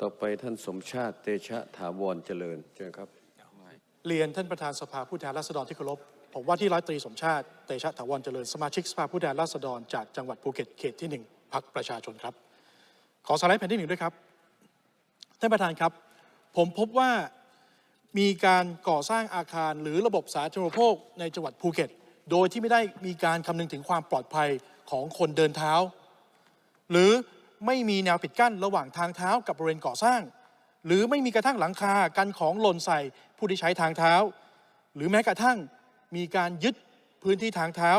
ต่อไปท่านสมชาติเตชะถาวรเจริญเชิญครับ เรียนท่านประธานสภาผู้แทนราษฎรที่เคารพผมว่าที่ร้อยตรีสมชาติเตชะถาวรเจริญสมาชิกสภาผู้แทนราษฎรจากจังหวัดภูเก็ตเขตที่หนึ่งพักประชาชนครับ ขอสไลด์แผ่นที่หนึ่งด้วยครับท่านประธานครับ ผมพบว่า มีการก่อสร้างอาคารหรือระบบสาธารณูปโภคในจังหวัดภูเก็ต โดยที่ไม่ได้มีการคำนึงถึงความปลอดภัยของคนเดินเท้า หรือไม่มีแนวปิดกั้นระหว่างทางเท้ากับบริเวณก่อสร้าง หรือไม่มีกระทั่งหลังคากันของหล่นใส่ผู้ที่ใช้ทางเท้า หรือแม้กระทั่งมีการยึดพื้นที่ทางเท้า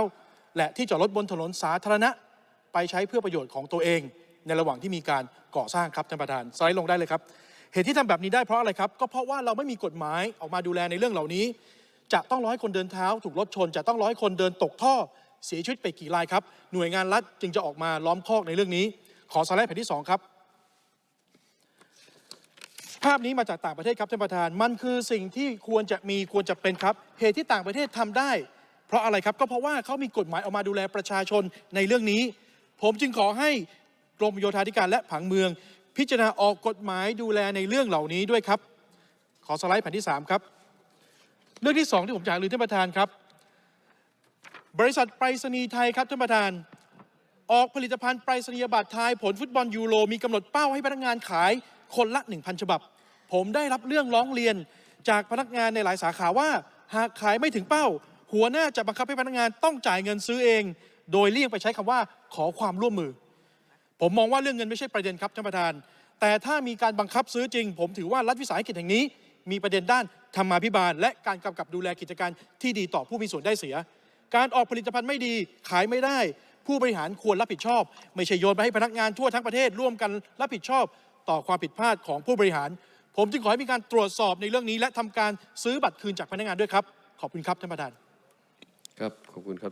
และที่จอดรถบนถนนสาธารณะ ไปใช้เพื่อประโยชน์ของตัวเอง ในระหว่างที่มีการก่อสร้างครับท่านประธานสไลด์ลงได้เลยครับ เหตุที่ทำแบบนี้ได้เพราะอะไรครับ ก็เพราะว่าเราไม่มีกฎหมายออกมาดูแลในเรื่องเหล่านี้ จะต้องร้อยคนเดินเท้า ถูกรถชน จะต้องร้อยคนเดินตกท่อเสียชีวิตไปกี่รายครับ หน่วยงานรัฐจึงจะออกมาล้อมคอกในเรื่องนี้ ขอสไลด์แผ่นที่สองครับ ภาพนี้มาจากต่างประเทศครับท่านประธาน มันคือสิ่งที่ควรจะมีควรจะเป็นครับ เหตุที่ต่างประเทศทำได้ เพราะอะไรครับ ก็เพราะว่าเขามีกฎหมายออกมาดูแลประชาชนในเรื่องนี้ ผมจึงขอให้กรมโยธาธิการและผังเมือง พิจารณาออกกฎหมายดูแลในเรื่องเหล่านี้ด้วยครับ ขอสไลด์แผ่นที่ 3 ครับ เรื่องที่ 2 ที่ผมอยากเรียนท่านประธานครับ บริษัทไปรษณีย์ไทยครับท่านประธาน ออกผลิตภัณฑ์ไปรษณียบัตรทยผลฟุตบอลยูโรมีกำหนดเป้าให้พนักงานขายคนละ 1,000 ฉบับ ผมได้รับเรื่องร้องเรียนจากพนักงานในหลายสาขาว่า หากขายไม่ถึงเป้า หัวหน้าจะบังคับให้พนักงานต้องจ่ายเงินซื้อเอง โดยเลี่ยงไปใช้คำว่าขอความร่วมมือ ผมมองว่าเรื่องเงินไม่ใช่ประเด็นครับท่านประธาน แต่ถ้ามีการบังคับซื้อจริง ผมถือว่ารัฐวิสาหกิจแห่งนี้ มีประเด็นด้านธรรมาภิบาล และการกำกับดูแลกิจการที่ดีต่อผู้มีส่วนได้เสีย การออกผลิตภัณฑ์ไม่ดีขายไม่ได้ ผู้บริหารควรรับผิดชอบ ไม่ใช่โยนไปให้พนักงานทั่วทั้งประเทศร่วมกันรับผิดชอบต่อความผิดพลาดของผู้บริหาร ผมจึงขอให้มีการตรวจสอบในเรื่องนี้ และทำการซื้อบัตรคืนจากพนักงานด้วยครับ ขอบคุณครับท่านประธาน ครับ ขอบคุณครับ